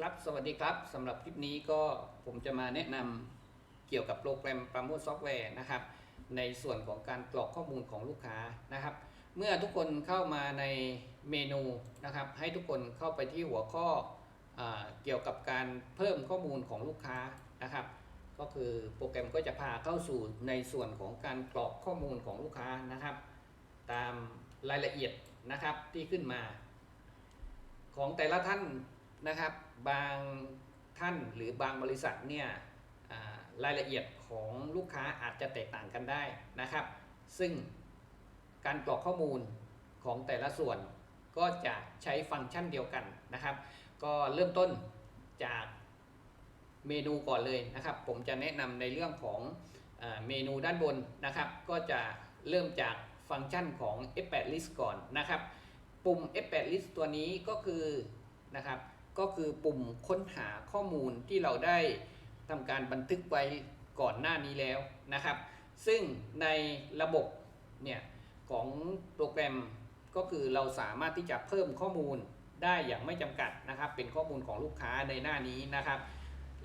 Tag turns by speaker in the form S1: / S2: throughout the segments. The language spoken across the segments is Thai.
S1: ครับสวัสดีครับสำหรับคลิปนี้ก็ผมจะมาแนะนำเกี่ยวกับโปรแกรมประมวลซอฟต์แวร์นะครับ ในส่วนของการกรอกข้อมูลของลูกค้านะครับ เมื่อทุกคนเข้ามาในเมนูนะครับ ให้ทุกคนเข้าไปที่หัวข้ออเกี่ยวกับการเพิ่มข้อมูลของลูกค้านะครับ ก็คือโปรแกรมก็จะพาเข้าสู่ในส่วนของการกรอกข้อมูลของลูกค้านะครับ ตามรายละเอียดนะครับที่ขึ้นมา ของแต่ละท่านนะครับ บางท่านหรือบางบริษัทเนี่ยรายละเอียดของลูกค้าอาจจะแตกต่างกันได้นะครับ ซึ่งการกรอกข้อมูลของแต่ละส่วนก็จะใช้ฟังก์ชันเดียวกันนะครับ ก็เริ่มต้นจากเมนูก่อนเลยนะครับ ผมจะแนะนำในเรื่องของเมนูด้านบนนะครับ ก็จะเริ่มจากฟังก์ชันของ F8 List ก่อนนะครับ ปุ่ม F8 List ตัวนี้ก็คือนะครับ ก็คือปุ่มค้นหาข้อมูลที่เราได้ทำการบันทึกไว้ก่อนหน้านี้แล้วนะครับ ซึ่งในระบบเนี่ยของโปรแกรมก็คือเราสามารถที่จะเพิ่มข้อมูลได้อย่างไม่จำกัดนะครับ เป็นข้อมูลของลูกค้าในหน้านี้นะครับ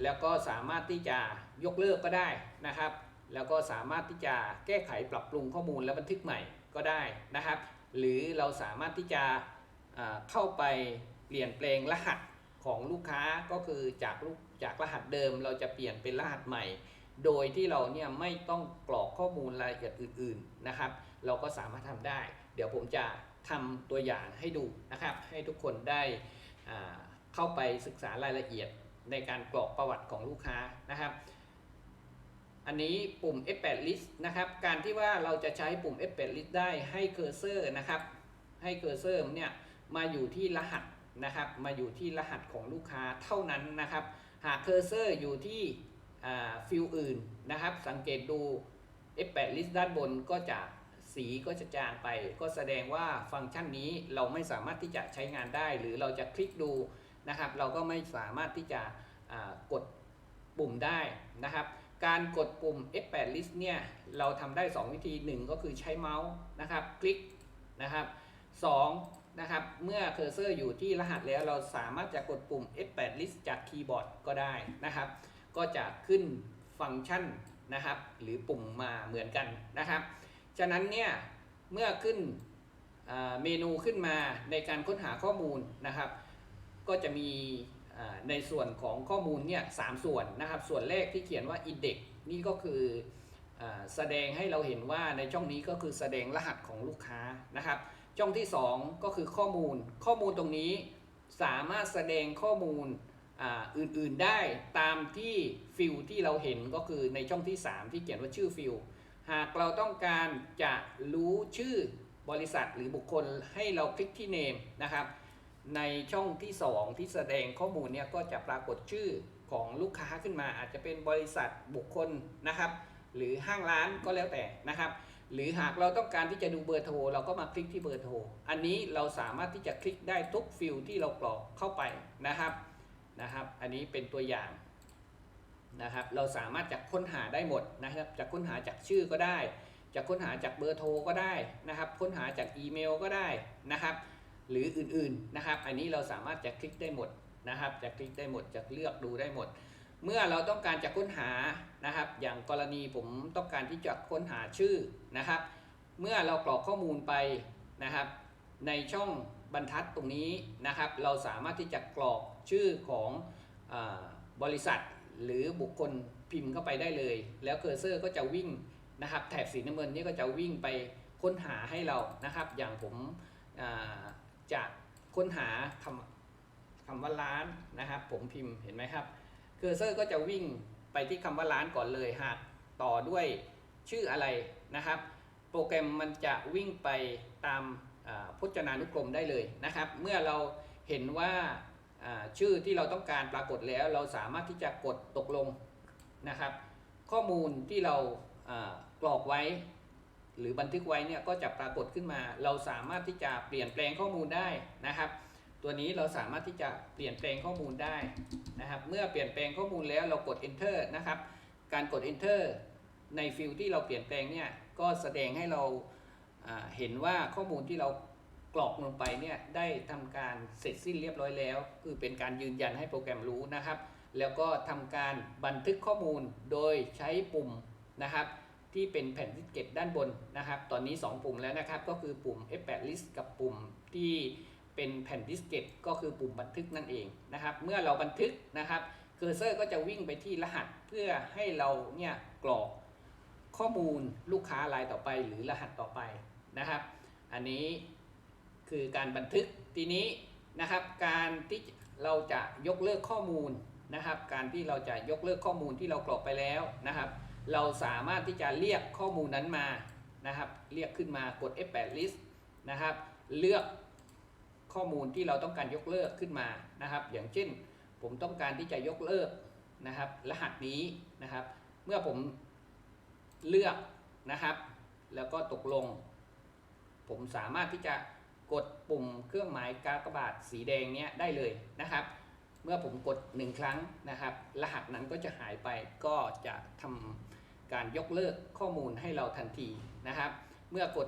S1: แล้วก็สามารถที่จะยกเลิกก็ได้นะครับ แล้วก็สามารถที่จะแก้ไขปรับปรุงข้อมูลและบันทึกใหม่ก็ได้นะครับ หรือเราสามารถที่จะเข้าไปเปลี่ยนแปลงรหัส ของลูกค้าก็คือจากลูกจากรหัสเดิมเราจะเปลี่ยนเป็นรหัสใหม่ โดยที่เราเนี่ยไม่ต้องกรอกข้อมูลรายละเอียดอื่น ๆนะครับ เราก็สามารถทำได้ เดี๋ยวผมจะทำตัวอย่างให้ดูนะครับ ให้ทุกคนได้เข้าไปศึกษารายละเอียดในการกรอกประวัติของลูกค้านะครับ อันนี้ปุ่ม F8 list นะครับ การที่ว่าเราจะใช้ปุ่ม F8 list ได้ให้เคอร์เซอร์นะครับ ให้เคอร์เซอร์เนี่ยมาอยู่ที่รหัส นะครับมาอยู่ที่รหัสของลูกค้าเท่านั้นนะครับ หากเคอร์เซอร์อยู่ที่ฟิลอื่นนะครับ สังเกตดู F8 list ด้านบนก็จะสีก็จะจางไป ก็แสดงว่าฟังก์ชันนี้เราไม่สามารถที่จะใช้งานได้ หรือเราจะคลิกดูนะครับ เราก็ไม่สามารถที่จะกดปุ่มได้นะครับ การกดปุ่ม F8 list เนี่ยเราทำได้ 2 วิธี 1 ก็คือใช้เมาส์นะครับ คลิกนะครับ 2 นะครับ เมื่อเคอร์เซอร์อยู่ที่รหัสแล้วเราสามารถจะกดปุ่ม F8 list จากคีย์บอร์ดก็ได้นะครับ ก็จะขึ้นฟังก์ชันนะครับ หรือปุ่มมาเหมือนกันนะครับ ฉะนั้นเนี่ยเมื่อขึ้นเมนูขึ้นมาในการค้นหาข้อมูลนะครับ ก็จะมีในส่วนของข้อมูลเนี่ยสามส่วนนะครับ ส่วนแรกที่เขียนว่า index นี่ก็คืออแสดงให้เราเห็นว่าในช่องนี้ก็คือแสดงรหัสของลูกค้านะครับ ช่องที่ 2 ก็คือข้อมูล ข้อมูลตรงนี้สามารถแสดงข้อมูลอื่นๆได้ตามที่ฟิลที่เราเห็นก็คือในช่องที่ 3 ที่เขียนว่าชื่อฟิลหากเราต้องการจะรู้ชื่อบริษัทหรือบุคคลให้เราคลิกที่ name นะครับ ในช่องที่ 2 ที่แสดงข้อมูลเนี่ยก็จะปรากฏชื่อของลูกค้าขึ้นมาอาจจะเป็นบริษัทบุคคลนะครับ หรือห้างร้านก็แล้วแต่นะครับ หรือหากเราต้องการที่จะดูเบอร์โทรเราก็มาคลิกที่เบอร์โทร อันนี้เราสามารถที่จะคลิกได้ทุกฟิลที่เรากรอกเข้าไปนะครับนะครับ อันนี้เป็นตัวอย่างนะครับ เราสามารถจะค้นหาได้หมดนะครับจะค้นหาจากชื่อก็ได้ จะค้นหาจากเบอร์โทรก็ได้นะครับ ค้นหาจากอีเมลก็ได้นะครับ หรืออื่นๆนะครับ อันนี้เราสามารถจะคลิกได้หมดนะครับ จะคลิกได้หมดจะเลือกดูได้หมด เมื่อเราต้องการจะค้นหานะครับ อย่างกรณีผมต้องการที่จะค้นหาชื่อนะครับ เมื่อเรากรอกข้อมูลไปนะครับ ในช่องบรรทัดตรงนี้นะครับ เราสามารถที่จะกรอกชื่อของอบริษัทหรือบุคคลพิมพ์เข้าไปได้เลย แล้วเคอร์เซอร์ก็จะวิ่งนะครับ แถบสีน้ำเงินนี้ก็จะวิ่งไปค้นหาให้เรานะครับ อย่างผมจะค้นหาคำคำว่าร้านนะครับ ผมพิมพ์เห็นไหมครับ เคอร์เซอร์ก็จะวิ่งไปที่คำว่าร้านก่อนเลยหากต่อด้วยชื่ออะไรนะครับ โปรแกรมมันจะวิ่งไปตามพจนานุกรมได้เลยนะครับ เมื่อเราเห็นว่าชื่อที่เราต้องการปรากฏแล้ว เราสามารถที่จะกดตกลงนะครับ ข้อมูลที่เรากรอกไว้ หรือบันทึกไว้เนี่ยก็จะปรากฏขึ้นมา เราสามารถที่จะเปลี่ยนแปลงข้อมูลได้นะครับ ตัวนี้เราสามารถที่จะเปลี่ยนแปลงข้อมูลได้นะครับ เมื่อเปลี่ยนแปลงข้อมูลแล้วเรากด enter นะครับ การกด enter ในฟิลที่เราเปลี่ยนแปลงเนี่ยก็แสดงให้เราเห็นว่าข้อมูลที่เรากรอกลงไปเนี่ยได้ทำการเสร็จสิ้นเรียบร้อยแล้ว คือเป็นการยืนยันให้โปรแกรมรู้นะครับ แล้วก็ทำการบันทึกข้อมูลโดยใช้ปุ่มนะครับที่เป็นแผ่นดิสเกตด้านบนนะครับ ตอนนี้ 2 ปุ่มแล้วนะครับ ก็คือปุ่ม F8 list กับปุ่มที่ เป็นแผ่นดิสเกตก็คือปุ่มบันทึกนั่นเองนะครับ เมื่อเราบันทึกนะครับเคอร์เซอร์ก็จะวิ่งไปที่รหัสเพื่อให้เราเนี่ยกรอกข้อมูลลูกค้ารายต่อไปหรือรหัสต่อไปนะครับ อันนี้คือการบันทึกทีนี้นะครับ การที่เราจะยกเลิกข้อมูลนะครับ การที่เราจะยกเลิกข้อมูลที่เรากรอกไปแล้วนะครับ เราสามารถที่จะเรียกข้อมูลนั้นมานะครับ เรียกขึ้นมากด F8 list นะครับ เลือก ข้อมูลที่เราต้องการยกเลิกขึ้นมานะครับ อย่างเช่น ผมต้องการที่จะยกเลิกนะครับ รหัสนี้นะครับ เมื่อผมเลือกนะครับ แล้วก็ตกลง ผมสามารถที่จะกดปุ่มเครื่องหมายกากบาทสีแดงเนี้ยได้เลยนะครับ เมื่อผมกดหนึ่งครั้งนะครับ รหัสนั้นก็จะหายไปก็จะทำการยกเลิกข้อมูลให้เราทันทีนะครับ เมื่อกด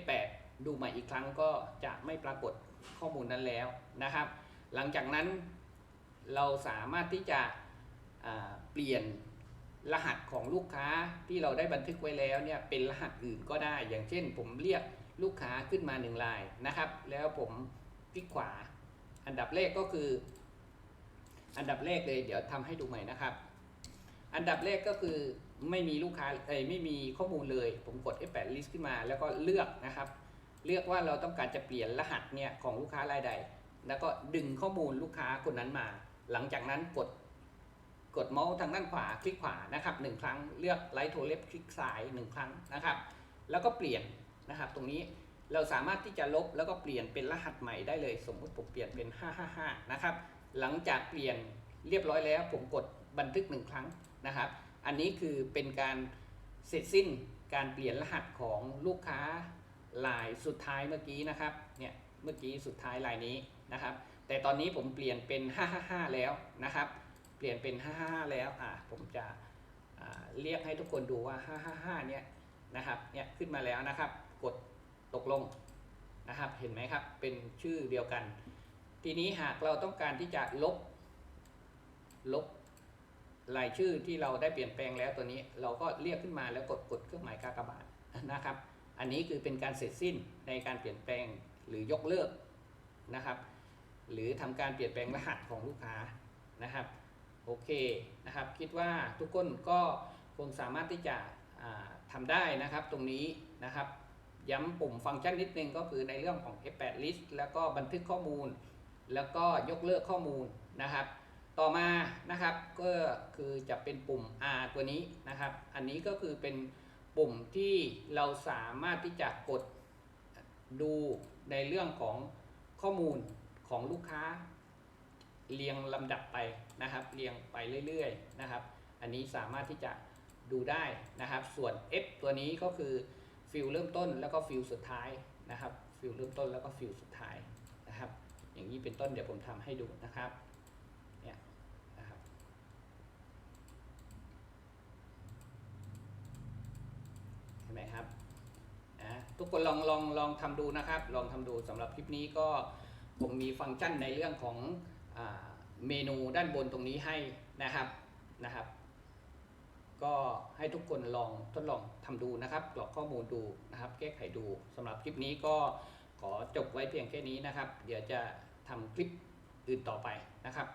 S1: F8 ดูใหม่อีกครั้งก็จะไม่ปรากฏ ข้อมูลนั้นแล้วนะครับ หลังจากนั้นเราสามารถที่จะเปลี่ยนรหัสของลูกค้าที่เราได้บันทึกไว้แล้วเนี่ยเป็นรหัสอื่นก็ได้ อย่างเช่น ผมเรียกลูกค้าขึ้นมาหนึ่งรายนะครับ แล้วผมคลิกขวา อันดับแรกก็คือ อันดับแรกเลยเดี๋ยวทำให้ดูใหม่นะครับ อันดับแรกก็คือไม่มีลูกค้าเอ้ยไม่มีข้อมูลเลย ผมกด F8 list ขึ้นมาแล้วก็เลือกนะครับ เลือกว่าเราต้องการจะเปลี่ยนรหัสเนี่ยของลูกค้ารายใด แล้วก็ดึงข้อมูลลูกค้าคนนั้นมา หลังจากนั้นกดกดเมาส์ทางด้านขวาคลิกขวานะครับหนึ่งครั้งเลือกไลท์โทเล็บคลิกซ้ายหนึ่งครั้งนะครับ แล้วก็เปลี่ยนนะครับ ตรงนี้เราสามารถที่จะลบแล้วก็เปลี่ยนเป็นรหัสใหม่ได้เลย สมมุติผมเปลี่ยนเป็น 555 นะครับ หลังจากเปลี่ยนเรียบร้อยแล้ว ผมกดบันทึกหนึ่งครั้งนะครับ อันนี้คือเป็นการเสร็จสิ้นการเปลี่ยนรหัสของลูกค้า รายสุดท้ายเมื่อกี้นะครับเนี่ยเมื่อกี้สุดท้ายรายนี้นะครับ แต่ตอนนี้ผมเปลี่ยนเป็น 555 แล้วนะครับ เปลี่ยนเป็น 555 แล้วอ่าผมจะเรียกให้ทุกคนดูว่า 555 เนี่ยนะครับเนี่ยขึ้นมาแล้วนะครับ กดตกลงนะครับ เห็นไหมครับเป็นชื่อเดียวกัน ทีนี้หากเราต้องการที่จะลบลบรายชื่อที่เราได้เปลี่ยนแปลงแล้วตัวนี้ เราก็เรียกขึ้นมาแล้วกดกดเครื่องหมายกากบาทนะครับ อันนี้คือเป็นการเสร็จสิ้นในการเปลี่ยนแปลงหรือยกเลิกนะครับ หรือทำการเปลี่ยนแปลงรหัสของลูกค้านะครับโอเคนะครับคิดว่าทุกคนก็คงสามารถที่จะอ่าทำได้นะครับตรงนี้นะครับย้ำปุ่มฟังก์ชันนิดนึงก็คือในเรื่องของ F8 list แล้วก็บันทึกข้อมูล แล้วก็ยกเลิกข้อมูลนะครับ ต่อมานะครับก็คือจะเป็นปุ่ม R ตัวนี้นะครับ อันนี้ก็คือเป็น ปุ่มที่เราสามารถที่จะกดดูในเรื่องของข้อมูลของลูกค้า เรียงลำดับไปนะครับ เรียงไปเรื่อยๆนะครับ อันนี้สามารถที่จะดูได้นะครับ ส่วน F ตัวนี้ก็คือฟิลเริ่มต้นแล้วก็ฟิลสุดท้ายนะครับ ฟิลเริ่มต้นแล้วก็ฟิลสุดท้ายนะครับ อย่างนี้เป็นต้นเดี๋ยวผมทำให้ดูนะครับ เนี่ยนะครับ เห็นไหมครับอะ ทุกคนลองลองลองทำดูนะครับ ลองทำดูสำหรับคลิปนี้ก็ผมมีฟังก์ชันในเรื่องของอเมนูด้านบนตรงนี้ให้นะครับนะครับ ก็ให้ทุกคนลองทดลองทำดูนะครับกรอกข้อมูลดูนะครับ แก้ไขดูสำหรับคลิปนี้ก็ขอจบไว้เพียงแค่นี้นะครับ เดี๋ยวจะทำคลิปอื่นต่อไปนะครับ